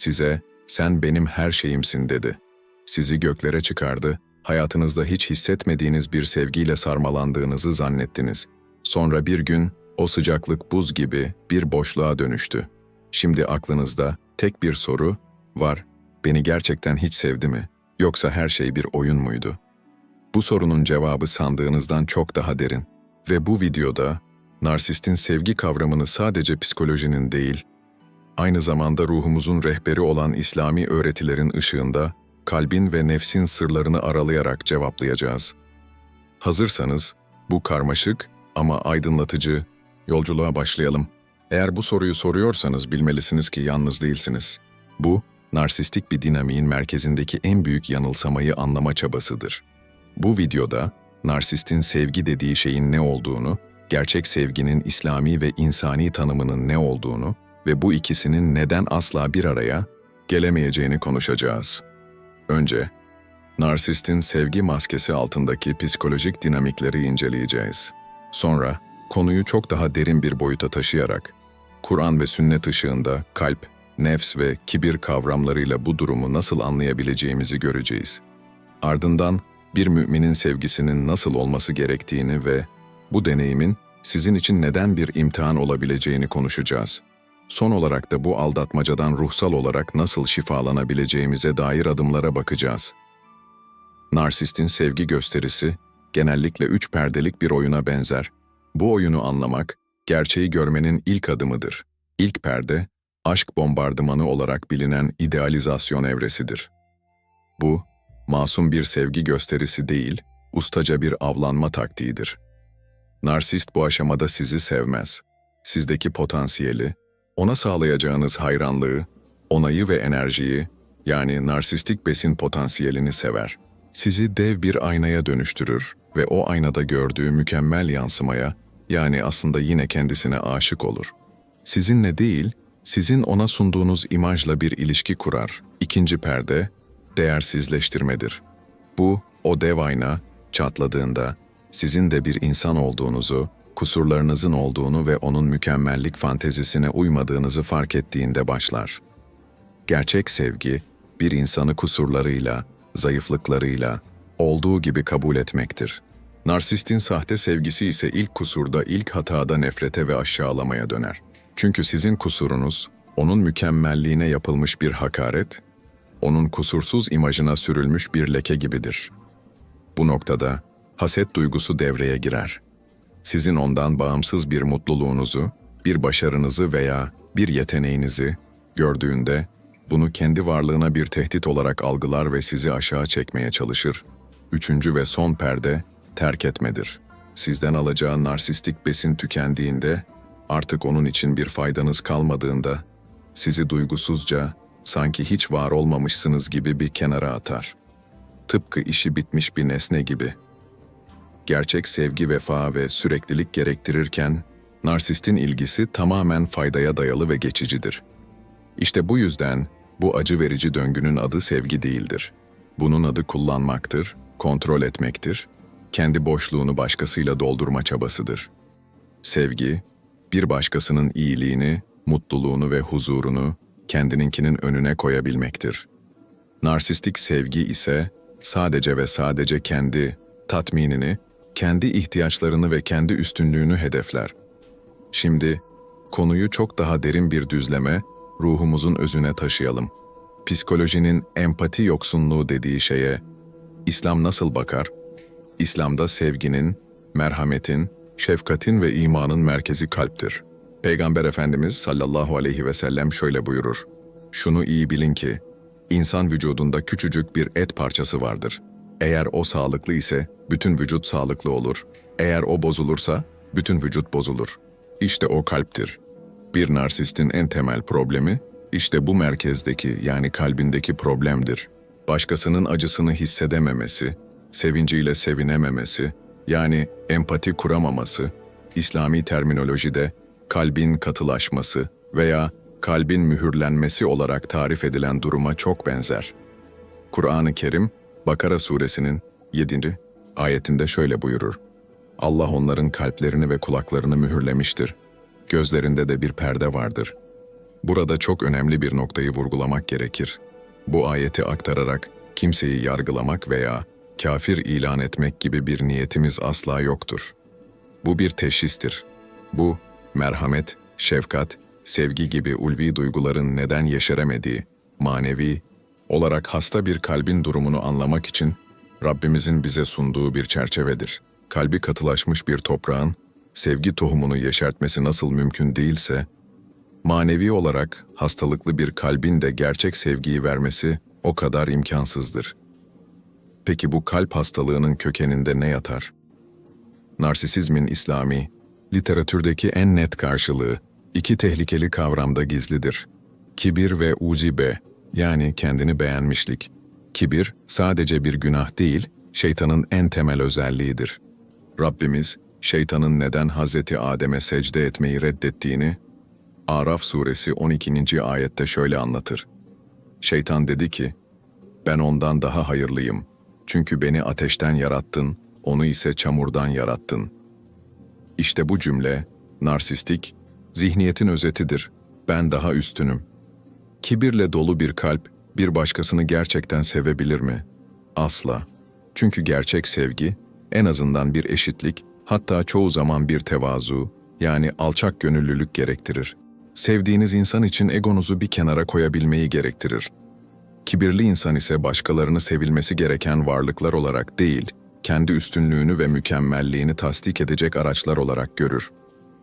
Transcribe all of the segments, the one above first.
Size, sen benim her şeyimsin dedi. Sizi göklere çıkardı, hayatınızda hiç hissetmediğiniz bir sevgiyle sarmalandığınızı zannettiniz. Sonra bir gün, o sıcaklık buz gibi bir boşluğa dönüştü. Şimdi aklınızda tek bir soru var, beni gerçekten hiç sevdi mi? Yoksa her şey bir oyun muydu? Bu sorunun cevabı sandığınızdan çok daha derin. Ve bu videoda, narsistin sevgi kavramını sadece psikolojinin değil, aynı zamanda ruhumuzun rehberi olan İslami öğretilerin ışığında kalbin ve nefsin sırlarını aralayarak cevaplayacağız. Hazırsanız bu karmaşık ama aydınlatıcı yolculuğa başlayalım. Eğer bu soruyu soruyorsanız bilmelisiniz ki yalnız değilsiniz. Bu, narsistik bir dinamiğin merkezindeki en büyük yanılsamayı anlama çabasıdır. Bu videoda narsistin sevgi dediği şeyin ne olduğunu, gerçek sevginin İslami ve insani tanımının ne olduğunu ve bu ikisinin neden asla bir araya gelemeyeceğini konuşacağız. Önce, narsistin sevgi maskesi altındaki psikolojik dinamikleri inceleyeceğiz. Sonra, konuyu çok daha derin bir boyuta taşıyarak, Kur'an ve sünnet ışığında kalp, nefs ve kibir kavramlarıyla bu durumu nasıl anlayabileceğimizi göreceğiz. Ardından, bir müminin sevgisinin nasıl olması gerektiğini ve bu deneyimin sizin için neden bir imtihan olabileceğini konuşacağız. Son olarak da bu aldatmacadan ruhsal olarak nasıl şifalanabileceğimize dair adımlara bakacağız. Narsistin sevgi gösterisi genellikle üç perdelik bir oyuna benzer. Bu oyunu anlamak, gerçeği görmenin ilk adımıdır. İlk perde, aşk bombardımanı olarak bilinen idealizasyon evresidir. Bu, masum bir sevgi gösterisi değil, ustaca bir avlanma taktiğidir. Narsist bu aşamada sizi sevmez. Sizdeki potansiyeli, ona sağlayacağınız hayranlığı, onayı ve enerjiyi, yani narsistik besin potansiyelini sever. Sizi dev bir aynaya dönüştürür ve o aynada gördüğü mükemmel yansımaya, yani aslında yine kendisine aşık olur. Sizinle değil, sizin ona sunduğunuz imajla bir ilişki kurar. İkinci perde, değersizleştirmedir. Bu, o dev ayna, çatladığında, sizin de bir insan olduğunuzu, kusurlarınızın olduğunu ve onun mükemmellik fantezisine uymadığınızı fark ettiğinde başlar. Gerçek sevgi, bir insanı kusurlarıyla, zayıflıklarıyla, olduğu gibi kabul etmektir. Narsistin sahte sevgisi ise ilk kusurda, ilk hatada nefrete ve aşağılamaya döner. Çünkü sizin kusurunuz, onun mükemmelliğine yapılmış bir hakaret, onun kusursuz imajına sürülmüş bir leke gibidir. Bu noktada haset duygusu devreye girer. Sizin ondan bağımsız bir mutluluğunuzu, bir başarınızı veya bir yeteneğinizi gördüğünde bunu kendi varlığına bir tehdit olarak algılar ve sizi aşağı çekmeye çalışır. Üçüncü ve son perde terk etmedir. Sizden alacağı narsistik besin tükendiğinde, artık onun için bir faydanız kalmadığında, sizi duygusuzca, sanki hiç var olmamışsınız gibi bir kenara atar. Tıpkı işi bitmiş bir nesne gibi. Gerçek sevgi, vefa ve süreklilik gerektirirken, narsistin ilgisi tamamen faydaya dayalı ve geçicidir. İşte bu yüzden bu acı verici döngünün adı sevgi değildir. Bunun adı kullanmaktır, kontrol etmektir, kendi boşluğunu başkasıyla doldurma çabasıdır. Sevgi, bir başkasının iyiliğini, mutluluğunu ve huzurunu kendininkinin önüne koyabilmektir. Narsistik sevgi ise sadece ve sadece kendi tatminini, kendi ihtiyaçlarını ve kendi üstünlüğünü hedefler. Şimdi konuyu çok daha derin bir düzleme, ruhumuzun özüne taşıyalım. Psikolojinin empati yoksunluğu dediği şeye İslam nasıl bakar? İslam'da sevginin, merhametin, şefkatin ve imanın merkezi kalptir. Peygamber Efendimiz sallallahu aleyhi ve sellem şöyle buyurur. Şunu iyi bilin ki, insan vücudunda küçücük bir et parçası vardır. Eğer o sağlıklı ise bütün vücut sağlıklı olur. Eğer o bozulursa bütün vücut bozulur. İşte o kalptir. Bir narsistin en temel problemi işte bu merkezdeki yani kalbindeki problemdir. Başkasının acısını hissedememesi, sevinciyle sevinememesi, yani empati kuramaması, İslami terminolojide kalbin katılaşması veya kalbin mühürlenmesi olarak tarif edilen duruma çok benzer. Kur'an-ı Kerim, Bakara suresinin 7. ayetinde şöyle buyurur. Allah onların kalplerini ve kulaklarını mühürlemiştir. Gözlerinde de bir perde vardır. Burada çok önemli bir noktayı vurgulamak gerekir. Bu ayeti aktararak kimseyi yargılamak veya kafir ilan etmek gibi bir niyetimiz asla yoktur. Bu bir teşhistir. Bu, merhamet, şefkat, sevgi gibi ulvi duyguların neden yeşeremediği, manevi olarak hasta bir kalbin durumunu anlamak için Rabbimizin bize sunduğu bir çerçevedir. Kalbi katılaşmış bir toprağın sevgi tohumunu yeşertmesi nasıl mümkün değilse, manevi olarak hastalıklı bir kalbin de gerçek sevgiyi vermesi o kadar imkansızdır. Peki bu kalp hastalığının kökeninde ne yatar? Narsisizmin İslami, literatürdeki en net karşılığı iki tehlikeli kavramda gizlidir. Kibir ve ucibe yani kendini beğenmişlik. Kibir sadece bir günah değil, şeytanın en temel özelliğidir. Rabbimiz, şeytanın neden Hazreti Adem'e secde etmeyi reddettiğini, Araf suresi 12. ayette şöyle anlatır. Şeytan dedi ki, ben ondan daha hayırlıyım. Çünkü beni ateşten yarattın, onu ise çamurdan yarattın. İşte bu cümle, narsistik, zihniyetin özetidir. Ben daha üstünüm. Kibirle dolu bir kalp, bir başkasını gerçekten sevebilir mi? Asla. Çünkü gerçek sevgi, en azından bir eşitlik, hatta çoğu zaman bir tevazu, yani alçak gönüllülük gerektirir. Sevdiğiniz insan için egonuzu bir kenara koyabilmeyi gerektirir. Kibirli insan ise başkalarını sevilmesi gereken varlıklar olarak değil, kendi üstünlüğünü ve mükemmelliğini tasdik edecek araçlar olarak görür.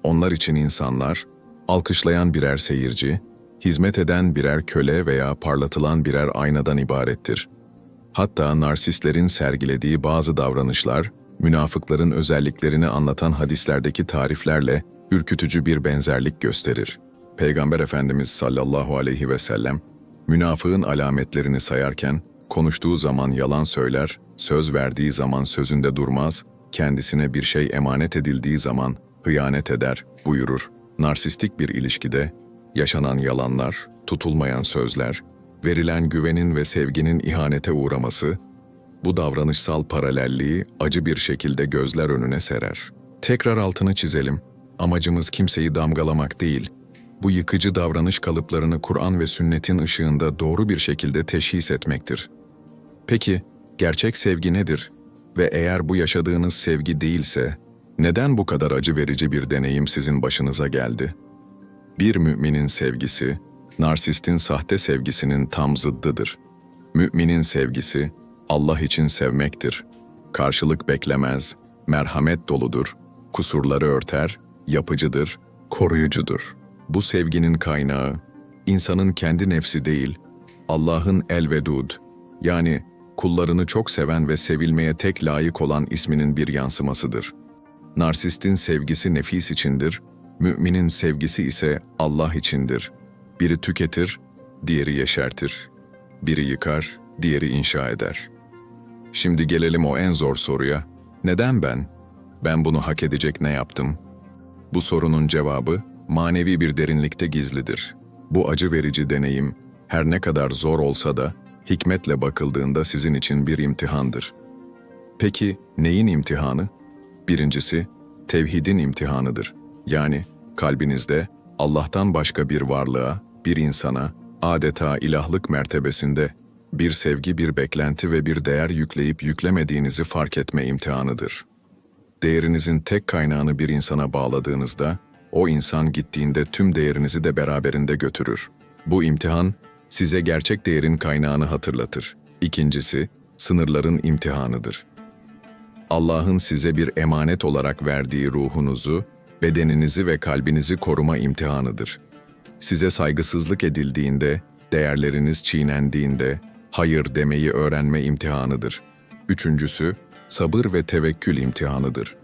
Onlar için insanlar, alkışlayan birer seyirci, hizmet eden birer köle veya parlatılan birer aynadan ibarettir. Hatta narsistlerin sergilediği bazı davranışlar, münafıkların özelliklerini anlatan hadislerdeki tariflerle ürkütücü bir benzerlik gösterir. Peygamber Efendimiz sallallahu aleyhi ve sellem, münafığın alametlerini sayarken, konuştuğu zaman yalan söyler, söz verdiği zaman sözünde durmaz, kendisine bir şey emanet edildiği zaman hıyanet eder buyurur. Narsistik bir ilişkide yaşanan yalanlar, tutulmayan sözler, verilen güvenin ve sevginin ihanete uğraması, bu davranışsal paralelliği acı bir şekilde gözler önüne serer. Tekrar altını çizelim. Amacımız kimseyi damgalamak değil, bu yıkıcı davranış kalıplarını Kur'an ve sünnetin ışığında doğru bir şekilde teşhis etmektir. Peki, gerçek sevgi nedir? Ve eğer bu yaşadığınız sevgi değilse, neden bu kadar acı verici bir deneyim sizin başınıza geldi? Bir müminin sevgisi, narsistin sahte sevgisinin tam zıddıdır. Müminin sevgisi, Allah için sevmektir. Karşılık beklemez, merhamet doludur, kusurları örter, yapıcıdır, koruyucudur. Bu sevginin kaynağı, insanın kendi nefsi değil, Allah'ın el-vedud, yani kullarını çok seven ve sevilmeye tek layık olan isminin bir yansımasıdır. Narsistin sevgisi nefis içindir, müminin sevgisi ise Allah içindir. Biri tüketir, diğeri yeşertir. Biri yıkar, diğeri inşa eder. Şimdi gelelim o en zor soruya. Neden ben? Ben bunu hak edecek ne yaptım? Bu sorunun cevabı manevi bir derinlikte gizlidir. Bu acı verici deneyim her ne kadar zor olsa da hikmetle bakıldığında sizin için bir imtihandır. Peki neyin imtihanı? Birincisi, tevhidin imtihanıdır. Yani kalbinizde Allah'tan başka bir varlığa, bir insana, adeta ilahlık mertebesinde bir sevgi, bir beklenti ve bir değer yükleyip yüklemediğinizi fark etme imtihanıdır. Değerinizin tek kaynağını bir insana bağladığınızda, o insan gittiğinde tüm değerinizi de beraberinde götürür. Bu imtihan, size gerçek değerin kaynağını hatırlatır. İkincisi, sınırların imtihanıdır. Allah'ın size bir emanet olarak verdiği ruhunuzu, bedeninizi ve kalbinizi koruma imtihanıdır. Size saygısızlık edildiğinde, değerleriniz çiğnendiğinde, hayır demeyi öğrenme imtihanıdır. Üçüncüsü, sabır ve tevekkül imtihanıdır.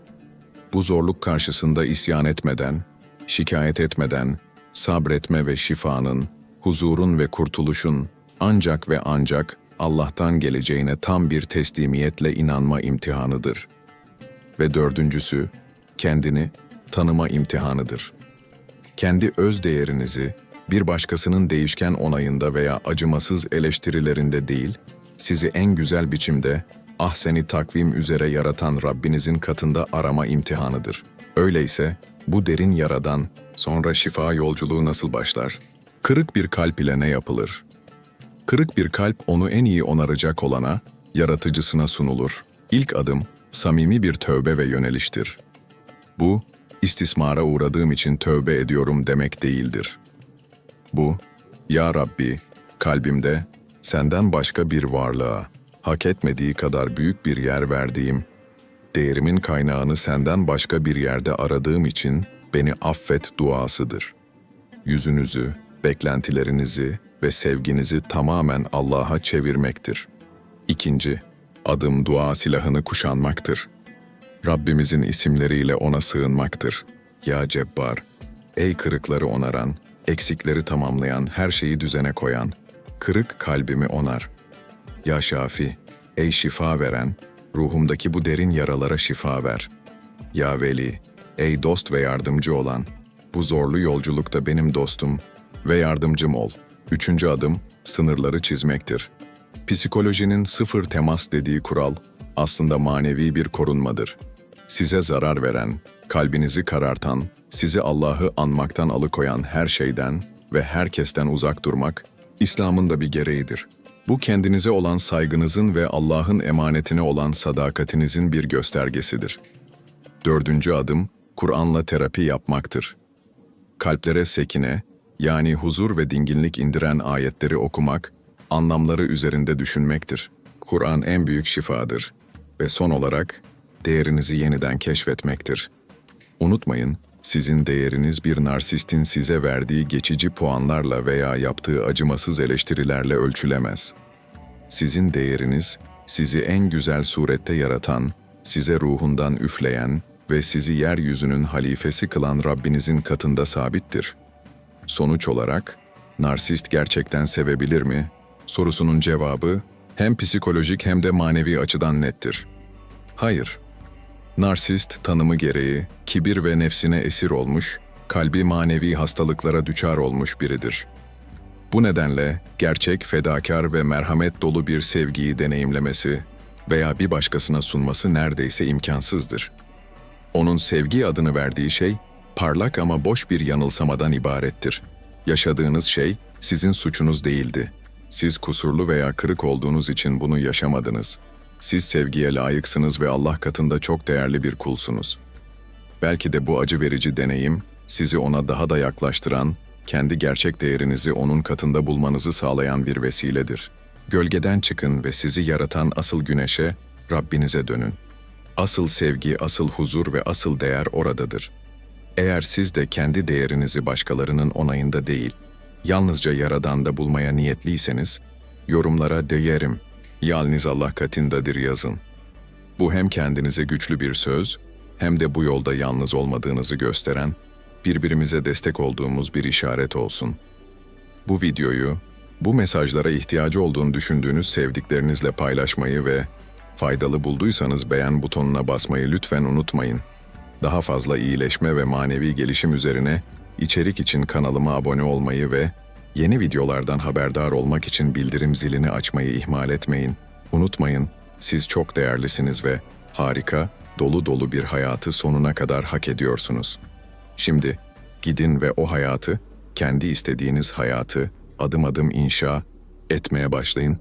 Bu zorluk karşısında isyan etmeden, şikayet etmeden, sabretme ve şifanın, huzurun ve kurtuluşun ancak ve ancak Allah'tan geleceğine tam bir teslimiyetle inanma imtihanıdır. Ve dördüncüsü, kendini tanıma imtihanıdır. Kendi öz değerinizi bir başkasının değişken onayında veya acımasız eleştirilerinde değil, sizi en güzel biçimde ahseni takvim üzere yaratan Rabbinizin katında arama imtihanıdır. Öyleyse bu derin yaradan sonra şifa yolculuğu nasıl başlar? Kırık bir kalp ile ne yapılır? Kırık bir kalp onu en iyi onaracak olana, yaratıcısına sunulur. İlk adım, samimi bir tövbe ve yöneliştir. Bu, istismara uğradığım için tövbe ediyorum demek değildir. Bu, Ya Rabbi, kalbimde senden başka bir varlığa, hak etmediği kadar büyük bir yer verdiğim, değerimin kaynağını senden başka bir yerde aradığım için beni affet duasıdır. Yüzünüzü, beklentilerinizi ve sevginizi tamamen Allah'a çevirmektir. İkinci, adım dua silahını kuşanmaktır. Rabbimizin isimleriyle ona sığınmaktır. Ya Cebbar, ey kırıkları onaran, eksikleri tamamlayan, her şeyi düzene koyan, kırık kalbimi onar. Ya Şafi, ey şifa veren, ruhumdaki bu derin yaralara şifa ver. Ya Veli, ey dost ve yardımcı olan, bu zorlu yolculukta benim dostum ve yardımcım ol. Üçüncü adım, sınırları çizmektir. Psikolojinin sıfır temas dediği kural, aslında manevi bir korunmadır. Size zarar veren, kalbinizi karartan, sizi Allah'ı anmaktan alıkoyan her şeyden ve herkesten uzak durmak, İslam'ın da bir gereğidir. Bu kendinize olan saygınızın ve Allah'ın emanetine olan sadakatinizin bir göstergesidir. Dördüncü adım, Kur'an'la terapi yapmaktır. Kalplere sekine, yani huzur ve dinginlik indiren ayetleri okumak, anlamları üzerinde düşünmektir. Kur'an en büyük şifadır ve son olarak değerinizi yeniden keşfetmektir. Unutmayın, sizin değeriniz bir narsistin size verdiği geçici puanlarla veya yaptığı acımasız eleştirilerle ölçülemez. Sizin değeriniz, sizi en güzel surette yaratan, size ruhundan üfleyen ve sizi yeryüzünün halifesi kılan Rabbinizin katında sabittir. Sonuç olarak, narsist gerçekten sevebilir mi? Sorusunun cevabı hem psikolojik hem de manevi açıdan nettir. Hayır. Narsist tanımı gereği kibir ve nefsine esir olmuş, kalbi manevi hastalıklara düçar olmuş biridir. Bu nedenle gerçek fedakar ve merhamet dolu bir sevgiyi deneyimlemesi veya bir başkasına sunması neredeyse imkansızdır. Onun sevgi adını verdiği şey parlak ama boş bir yanılsamadan ibarettir. Yaşadığınız şey sizin suçunuz değildi. Siz kusurlu veya kırık olduğunuz için bunu yaşamadınız. Siz sevgiye layıksınız ve Allah katında çok değerli bir kulsunuz. Belki de bu acı verici deneyim sizi ona daha da yaklaştıran, kendi gerçek değerinizi onun katında bulmanızı sağlayan bir vesiledir. Gölgeden çıkın ve sizi yaratan asıl güneşe, Rabbinize dönün. Asıl sevgi, asıl huzur ve asıl değer oradadır. Eğer siz de kendi değerinizi başkalarının onayında değil, yalnızca Yaradan'da bulmaya niyetliyseniz, yorumlara değerim, yalnız Allah katındadır yazın. Bu hem kendinize güçlü bir söz, hem de bu yolda yalnız olmadığınızı gösteren, birbirimize destek olduğumuz bir işaret olsun. Bu videoyu, bu mesajlara ihtiyacı olduğunu düşündüğünüz sevdiklerinizle paylaşmayı ve faydalı bulduysanız beğen butonuna basmayı lütfen unutmayın. Daha fazla iyileşme ve manevi gelişim üzerine içerik için kanalıma abone olmayı ve yeni videolardan haberdar olmak için bildirim zilini açmayı ihmal etmeyin. Unutmayın, siz çok değerlisiniz ve harika, dolu dolu bir hayatı sonuna kadar hak ediyorsunuz. Şimdi gidin ve o hayatı, kendi istediğiniz hayatı adım adım inşa etmeye başlayın